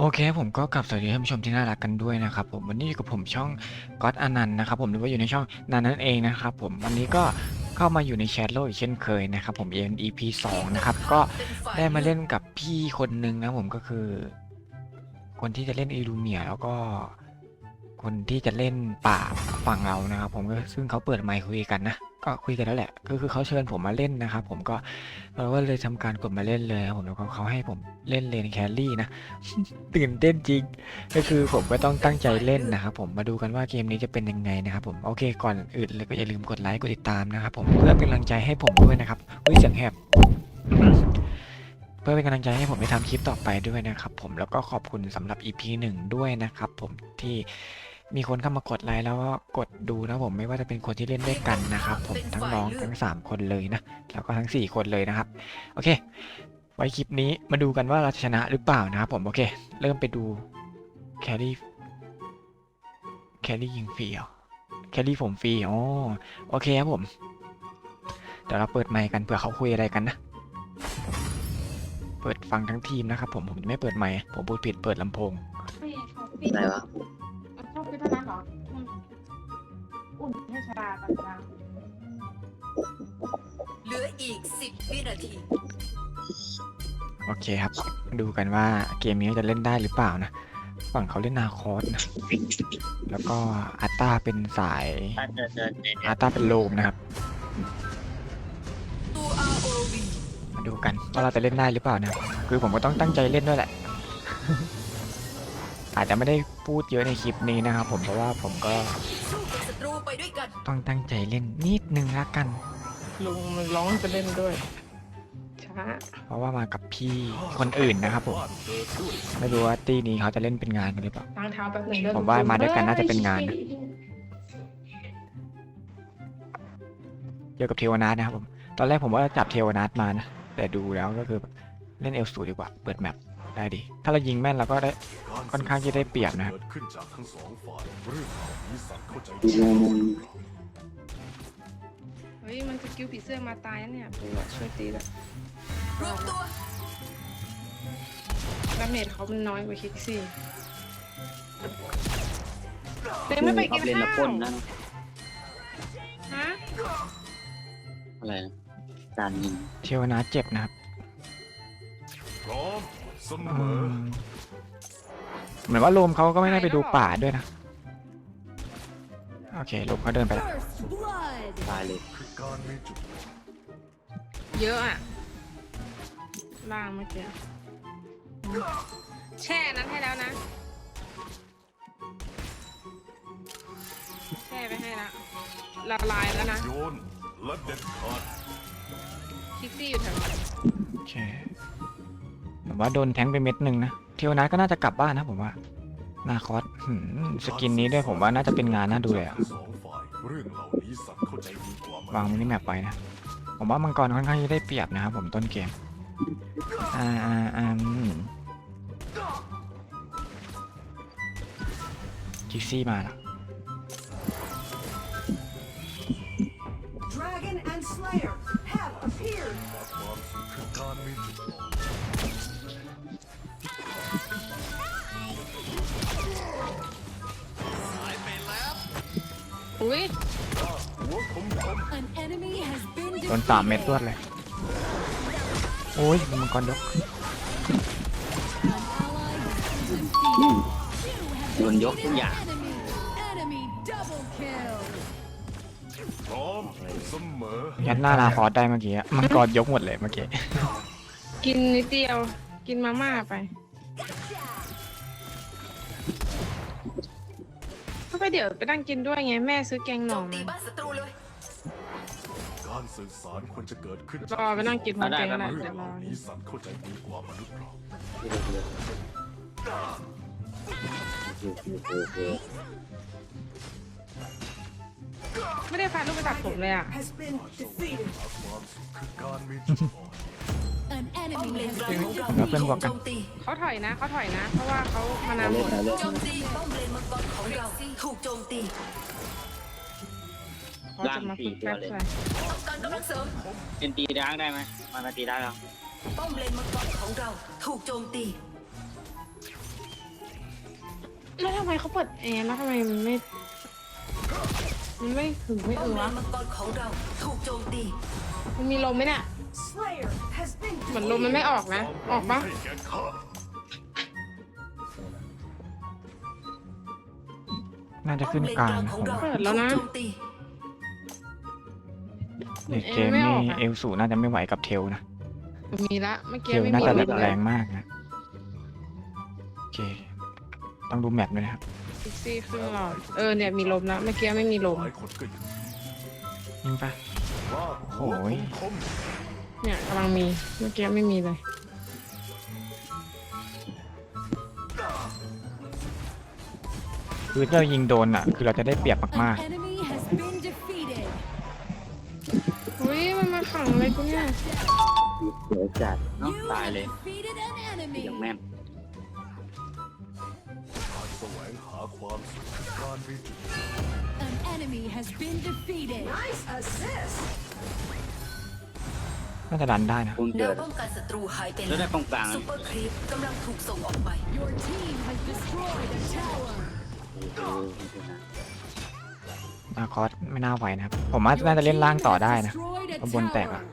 โอเคผมก็กลับสวัสดีท่านผู้ชมที่น่ารักกันด้วยนะครับผมวันนี้อยู่กับผมช่องก๊อตอนันต์นะครับผมหรือว่าอยู่ในช่องนันนั่นเองนะครับผมวันนี้ก็เข้ามาอยู่ในแชทโลกอีกเช่นเคยนะครับผมเอ็น EP 2นะครับก็ได้มาเล่นกับพี่คนหนึ่งนะผมก็คือ คนที่จะเล่นอีลูเมียแล้วก็ คนที่จะเล่นป่าฝั่งเรานะครับผมก็ซึ่งเขาเปิดไมค์คุยกันนะก็คุยกันแล้วแหละก็คือเขาเชิญผมมาเล่นนะครับผมก็เราก็เลยทำการกดมาเล่นเลยครับผมแล้วก็เขาให้ผมเล่นเลนแครี่นะตื่นเต้นจริง ก็คือผมก็ต้องตั้งใจเล่นนะครับผมมาดูกันว่าเกมนี้จะเป็นยังไงนะครับผมโอเคก่อนอื่นเลยก็อย่าลืมกดไลค์กดติดตามนะครับผมเพื่อเป็นกำลังใจให้ผมด้วยนะครับอุ้ยเสียงแหบเพื่อเป็นกำลังใจให้ผมได้ทำคลิปต่อไปด้วยนะครับผมแล้วก็ขอบคุณสำหรับ EP หนึ่งด้วยนะครับผมที่ มีคนเข้ามากดไลค์แล้วก็กดดูนะผมไม่ว่าจะเป็นคนที่เล่นด้วยกันนะครับ ผมทั้งน้องทั้ง 3 คนเลยนะ แล้วก็ทั้ง 4 คนเลยนะครับ โอเค ไว้คลิปนี้มาดูกันว่าเราจะชนะหรือเปล่านะครับผมโอเค เริ่มไปดูแครี่แครี่ยิงฟรีเหรอแครี่ผมฟรีอ๋อโอเคครับผมเดี๋ยวเราเปิดไมค์กันเผื่อเขาคุยอะไรกันนะ เปิดฟังทั้งทีมนะครับผมผมจะไม่เปิดไมค์ผมพูดผิดเปิดลำโพงอะไรวะชอบคือ เท่านั้นเหรออืมอุ่นให้ชาต่างเหลืออีก 10 วินาที โอเคครับมาดูกันว่าเกมนี้จะเล่นได้หรือเปล่านะ ฝั่งเขาเล่นนาคอสนะ แล้วก็อัตตาเป็นสายถ้าเจอเจอเจออัตตาเป็นโลมนะครับ ตัว ROV มาดูกันว่าเราจะเล่นได้หรือเปล่านะคือผมก็ต้องตั้งใจเล่นด้วยแหละ อาจจะไม่ได้พูดเยอะในคลิปนี้นะครับผมเพราะว่าผมก็สู้กับศัตรูไปด้วยกันต้องตั้งใจเล่นนิดนึงละกันๆลุงมันร้องจะเล่นด้วย ช้า เพราะว่ามากับพี่คนอื่นนะครับผม ไม่รู้ว่าตีนี้เขาจะเล่นเป็นงานกันหรือเปล่าตั้งเท้าแป๊บหนึ่งเดินผมว่ามาด้วยกันน่าจะเป็นงานนะเกี่ยวกับเทวนาทนะครับผม ตอนแรกผมว่าจะจับเทวนาทมานะ แต่ดูแล้วก็คือเล่นเอลสูดีกว่า เปิดแมป ได้ดีถ้าเรายิงแม่นเราก็ได้ค่อนข้างที่ได้เปรียบนะครับเกิดขึ้นจากทั้งสองฝ่ายเรื่องราวนี้สัตว์เข้าใจดูมุมเฮ้ยมันสกิลผีเสื้อมาตายนะเนี่ยไปว่าช่วยตีแล้วรวมตัวดาเมจเขามันน้อยกว่าคิกซี่เต็มไม่ไปชอกิบนเล่นข้าละปวนนะฮะอะไรนะการยิงเทวนาทเจ็บนะครับพร้อม เสมอือมเหมือนว่าโลมเขาก็ไม่ได้ไปดูป่าด้วยนะ โอเคโลมเขาเดินไปแล้วตายเลยคือการมีจุดเยอะอะล่างเมื่อกี้แช่นั้นให้แล้วนะ แช่ไปให้แล้วละลายแล้วนะโยนและเด็ดขาดคิกซี่อยู่แถวนั้นโอเคเหมือน ว่าโดนแทงไปเม็ดหนึ่งนะเทวนาทก็น่าจะกลับบ้านนะผมว่านาคอสสกินนี้ด้วยผมว่าน่าจะเป็นงานน่าดูเลยอะวางมินิแมปไว้นะ ผมว่ามังกรค่อนข้างจะได้เปรียบนะครับผมต้นเกมอ่าอ่าอ่าอืมกิกซี่มาแล้ว โดนสามเม็ดรวดเลย โอ้ยมังกรยกโดนยกทุกอย่าง พร้อมเสมอยัดหน้านาคอสได้เมื่อกี้อะมังกรยกหมดเลยเมื่อกี้ กินนิดเดียว กินมาม่าไปก็ไปเดี๋ยวไปนั่งกินด้วยไงแม่ซื้อแกงหโจน่อมตีมา สื่อสารควรจะเกิดขึ้นรอไปนั่งกินพร้อมได้กันได้ก็ได้เรื่เดี๋อยงวเหรอ ล่านี้สัตว์เข้าใจดีกว่ามนุษย์เราไม่ได้พาลูกไปตัดผมเลยอะ Has been defeated. ความสุขคือการมีจุดอ่อนป้อมเลนกลางของเราแล้วเป็นถูบวกกกัโจนมตีเขาถอยนะเขาถอยนะ เพราะว่าเขามานาเอาหเล่มนดเอาเล่นโจมตีป้อมเลนมังกรของเราถูกโจมตี เขาจะมาฝึกแป๊บเลยต้องการกำลังเสริมเป็นตีร้างได้ไหมมามาตีได้แล้วป้อมเลนมังกรของเรา ถูกโจมตีแล้วทำไมเขาเปิดแอร์แล้วทำไมมันไม่ มันไม่ถึงไม่ป้อเอมอเลวะนมังกรของเรา ถูกโจมตีมันมีลมไหมเนี่ย Slayer has been เหมือนลมมันไม่ออกนะ ออกปะให้แก่ข้าน่าจะป้อมขึ้นเลนกลากงลางนะขผองมเราเปิดแล้วนะ ถูกโจมตี ในเกมนี้เอลสูน่าจะไม่ไหวกับเทลนะ มีละเมื่อเทกี้ลไม่น่ามีจะลมแรงมากนะ โอเค ต้องดูแมปด้วยนะครับ พิกซี่ครึ่งหลอดเออเนี่ยมีลมแล้วเมื่อกี้ไม่มีลม หลายคนก็อยู่ยิงปะ ว่าโอ้ย คมเนี่ยกำลังมีเมื่อกี้ไม่มีเลย คือถ้าเรายิงโดนอะ คือเราจะได้เปรียบมาก An enemy has been ขังอะไรกูเนี่ยเสือจัดเนาะตายเลย defeated an อย่าง enemy. แม่นแสวงหาความสุขที่การไม่ถึง An enemy has been defeated. น่าจะดันได้นะคุณแนเกิวดป้องกันศัตรูหายไปแล้วแล้ได้วตรงกลางซุปเปอร์ครีปกำลังถูกส่งออกไป Your team has destroyed a tower. เออคุณชนะ นาคอสไม่น่าไหวนะครับ ผมว่าน่าจะเล่นล่างต่อได้นะ Destroyed ข้างบนแตกอะ tower.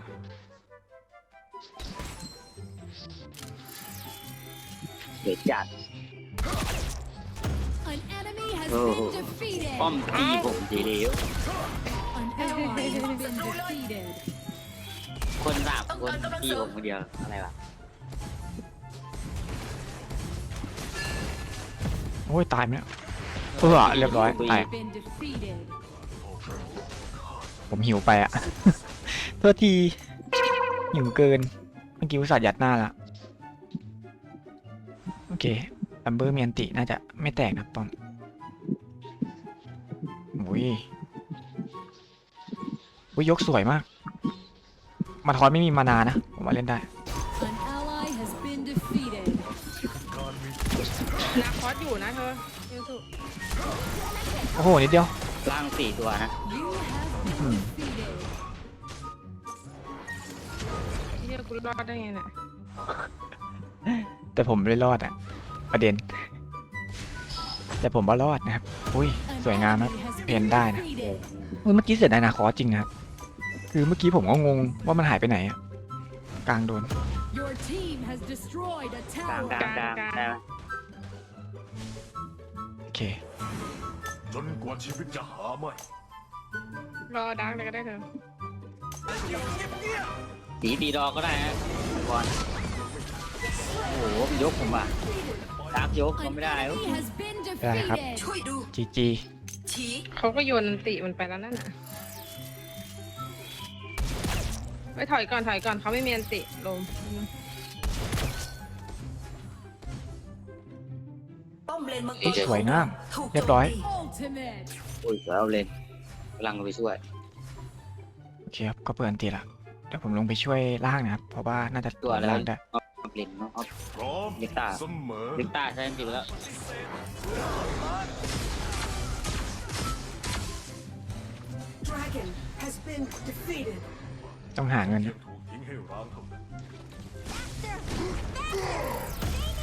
เสือจัด An enemy has Oh. been defeated. ป้อมตีผมทีเดียว An ally has been defeated. คนสาบคนตีผมคนเดียวอะไรวะโอ้ยตายไหมเนี่ยเออเรียบร้อยตาย Been defeated. ผมหิวไปอะโทษทีหิวเกิน เมื่อกี้อุตส่าห์ยัดหน้าละโอเคบัมเบอร์เมียนติน่าจะไม่แตกนะป้อมอุ้ยอุ้ยยกสวยมาก มาทอนไม่มีมานานะ ผมว่าเล่นได้ An ally has been defeated. การมีนาคอสอยู่นะเธอเร็วสุดโอ้โหนิดเดียวล่างสี่ตัวนะ กกูรอดได้ไงเนี่ยแต่ผมไม่รอดอะ ประเด็น แต่ผมว่ารอดนะครับ อุ้ย An สวยงามนะ enemy has เพน been ได้นะ defeated. อุ๊ยเมื่อกี้เสียดายนาคอสจริงนะครับคือเมื่อกี้ผมก็งงว่ามันหายไปไหนอะกลางโดน Your team has destroyed a กลาง tower. กลางกลางกลางได้ไหมโอเค จนกว่าชีวิตจะหาไม่รอดังเลยก็ได้เธอ ตีตีดอกก็ได้นะบอลโอ้โหมันยกผมว่ะดักยกก็ An ไม่ได้ enemy has been ได้ครับ defeated. ช่วยดูจีจีชี้เขาก็โยนอันติมันไปแล้วนั่นน่ะไปถอยก่อนถอยก่อนเขาไม่มีอันติลมป้อมเลนมังกเอ้รยสวยงาม ถูกเรียบร้อยโจมตี Ultimate. โอ้ยสวยเอาเลยกำลังไปช่วย โอเคครับก็เปิดอันตีละเดี๋ยวผมลงไปช่วยล่างนะครับ เพราะว่าน่าจะตัวแล้วล่างได้เอาเล่นเนาะเอาพร้อมลิกตา เสมอลิกตาใช้จริงแล้ว Dragon has been defeated. ต้องหาเงินยันะงถูกทิ้งให้ร้างเท่านั้น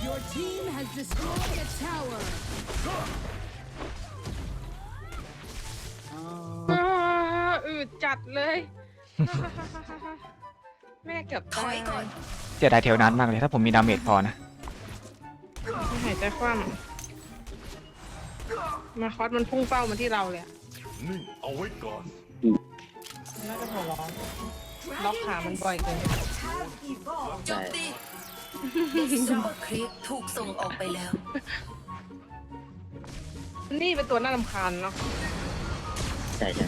Your team has destroyed a tower. อ้าอืดจัดเลย แม่เกือบถตาอยยก่อนเสียดายเทลนั้นมากเลยถ้าผมมีดาเมจพอนะหายใจคว่ำมาคอสมันพุ่งเป้ามาที่เราเลยอะนิ่งเอาไว้ก่อน น่าจะหัวร้อนล็อกขามันบ่อยเกิน Have evolved. โจมตีซุปเปอร์ครีปถูกส่งออกไปแล้ว นี่เป็นตัวน่ารำคาญเนาะใช่ใช่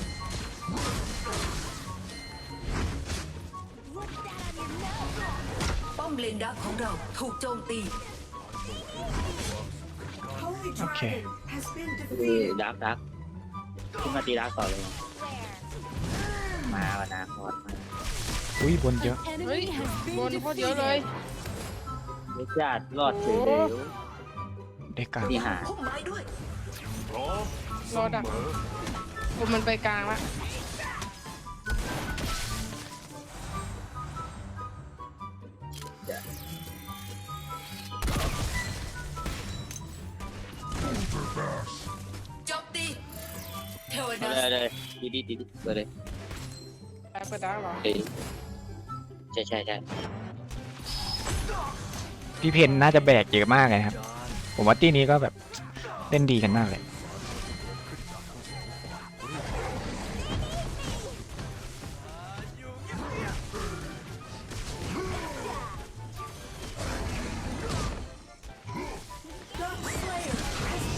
ป้อมเลนดักของเราถูกโจมตี Holy Okay. Dragon has been คือ defeated. ดักดักขึ้นมาตีดักต่อเลย มาวันนาคอสมาอุ้ยบนเยอะ An เฮ้ย enemy has บ been นโคตรเยอะเลย defeated. ลิกตารอดเฉยเลยได้กลางที่หาพุ่มไม้ด้วย พร้อมเสรอดักมอผมมันไปกลางละ โจมตีเทวดาได้ได้ดีดีดีดีเปิดเลยแอปเปิลดาร์หรอใช่ใช่ใช่พี่เพนน่าจะแบกเยอะมากเลยครับ ผมว่าที่นี้ก็แบบเล่นดีกันมากเลย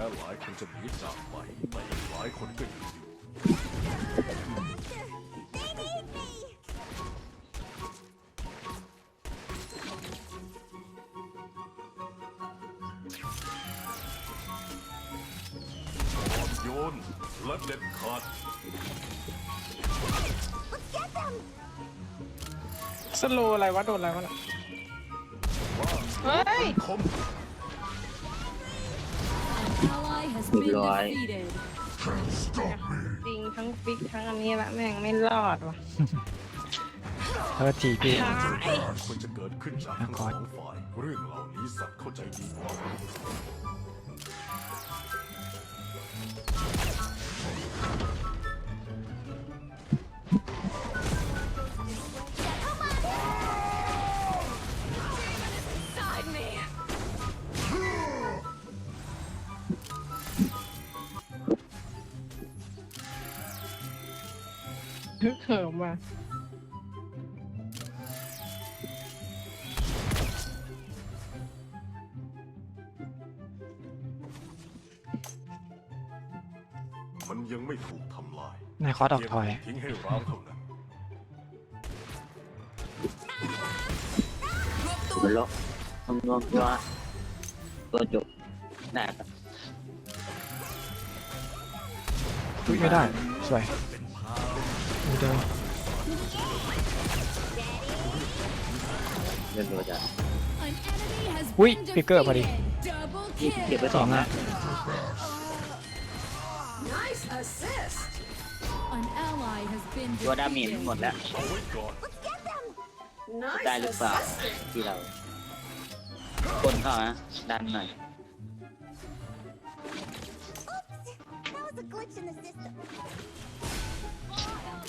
ม้หลายคนจะหนีจากไปแต่อีกหลายคนก็อยู่อยู่อ่อนโยนและเด็ดขาด สโลว์อะไรวะ โดนอะไรวะน่ะ เฮ้ย คม ally has been defeated. จริงทั้งฟิกทั้งอันนี้ละแม่งไม่รอดว่ะเท่าทีพี่มันควรจะเกิดขึ้นจากทั้งสองฝ่ายเรื่องเหล่านี้สัตว์เข้าใจดีกว่า ฮึกเหิมว่ะมันยังไม่ถูกทำลายนายคอสออกทอย เพีงทิ้งให้ร้างเท่านั้นมันล็อกทำนองว่าตัวจบได้ปะอุ๊ยไม่ได้ สวย ดูเดิมเรื่องตัวจะ An enemy has Ui, been pick up, buddy. defeated. Double เก็บ kill. ไปสองนะ Nice assist. An ally has been ตัวดาเมจ defeated. หมดแล้วเอาไว้ก่อน Nice ได้หรือเปล่า assisting. ที่เรา คนเข้านะดันหน่อย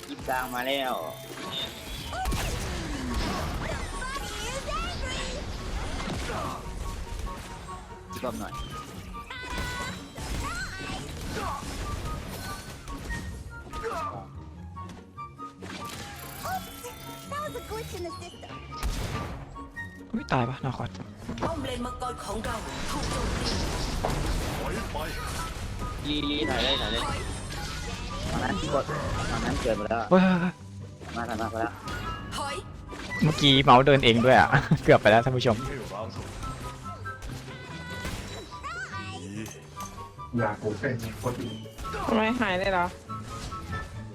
ยิบกลางมาแล้ว Buddy is angry. รอบหน่อย That was a glitch in the system. อุ้ยตายปะนาคอสป้อมเลนมังกรของเราถูกโจมตีถอยไปรีรีถ่ายเลยถ่ายเลย ตอนนั้นกดตอนนั้นเกิดมาแล้วเฮ้ยเฮ้ยเฮ้ยมาถ่ายมาไปแล้วถอยเมื่อกี้เมาส์เดินเองด้วยอะ เกือบไปแล้วท่านผู้ชมทิ้งให้ร้างเท่านั้นดีทำไมหายเลยเหรอ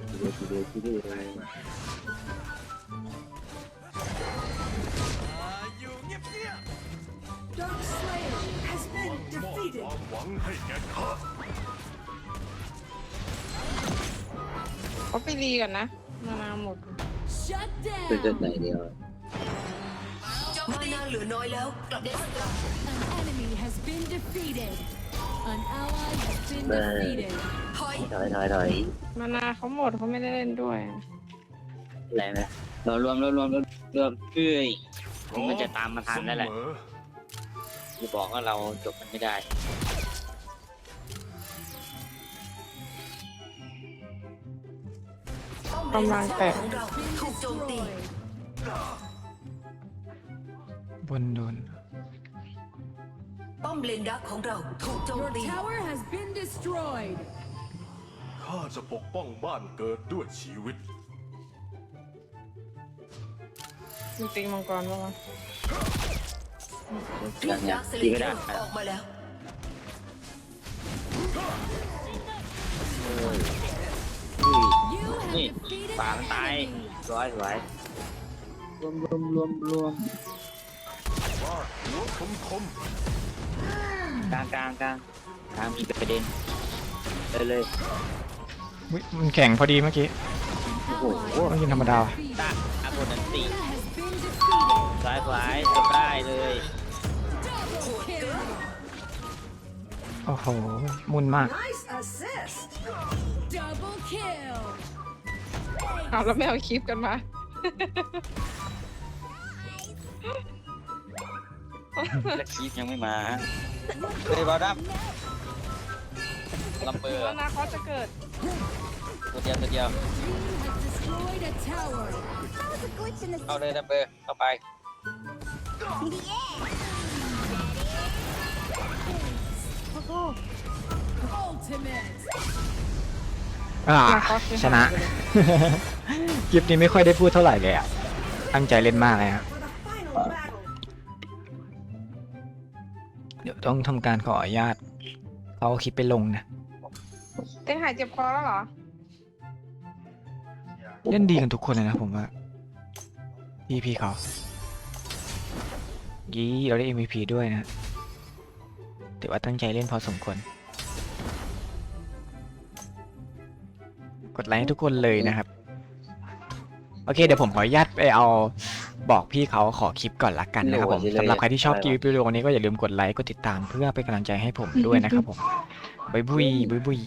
ทีเดียวทีเดียวทีเดียวเลย Dark Slayer has been มอบ defeated. ความหวังให้แกข้า เขาไปรีกันนะ มานาหมด Shut เป็นจะ down. ไหนเดียว มานาเหลือน้อยแล้ว กลับได้สักครั้ง An enemy has been defeated. An ally has been Bang. defeated. ถอยถอยถอยถอยมานาเขาหมดเขาไม่ได้เล่นด้วย อะไรไหมเรารวมรวมรวมรวมรวมเอ้ยมันจะตามมาทันนั่นแหละเสมอ จะบอกว่าเราจบมันไม่ได้ กำลังแตกของเรา Been ถูกโจมตี destroyed. บนโดนป้อมเลนดักของเราถูกโจม Your ตี tower has been destroyed. ข้าจะปกป้องบ้านเกิดด้วยชีวิตจริงๆมังกรว่าวะเรียกดักสเลตีเยไม่อได้ร์ออกมาแล้ว You have Nè, defeated bà an tay. enemy. สวยสวยรวมรวมรวมรวมว่าหัวคมคมกลางกลางกลางกลางมีประเด็นเลยเลยอุ๊ยมันแข่งพอดีเมื่อกี้ Ally ไม่ยินธรรมดา defeated. ตาอาบุนันติ Has been defeated. สวยสวยจบได้เลย Double kill. โอ้โหมุนมาก Nice assist. Double kill. เอาแล้วไม่เอาคลิปกันมา และคีฟยังไม่มาเลยบอดับลำเบอร์แล้วนะเขาจะเกิด ตัวเดียวตัวเดียว Team has destroyed a tower. That was a glitch in the เข้า system. เลยลำเบอร์เข้าไป Ultimate. อ่าชนะ คลิปนี้ไม่ค่อยได้พูดเท่าไหร่เลยอะ ตั้งใจเล่นมากเลยฮะ For the final battle. เดี๋ยวต้องทำการขออนุญาตเอาคลิปไปลงนะ เต้นหายเจ็บคอแล้วเหรอ เล่นดีกันทุกคนเลยนะผมว่าพี่พี่เขายี่เราได้ MVP ด้วยนะถือว่าตั้งใจเล่นพอสมควร กดไลค์ให้ทุกคนเลยนะครับ โอเคเดี๋ยวผมขออนุญาตไปเอาบอกพี่เขาขอคลิปก่อนละกันนะครับผมโหดเลยสำหรับใครที่ชอบคลิปวิดีโอนี้ก็อย่าลืมกดไลค์กดติดตามเพื่อเป็นกำลังใจให้ผมด้วยนะครับผมบ๊ายบุยบ๊ายบุย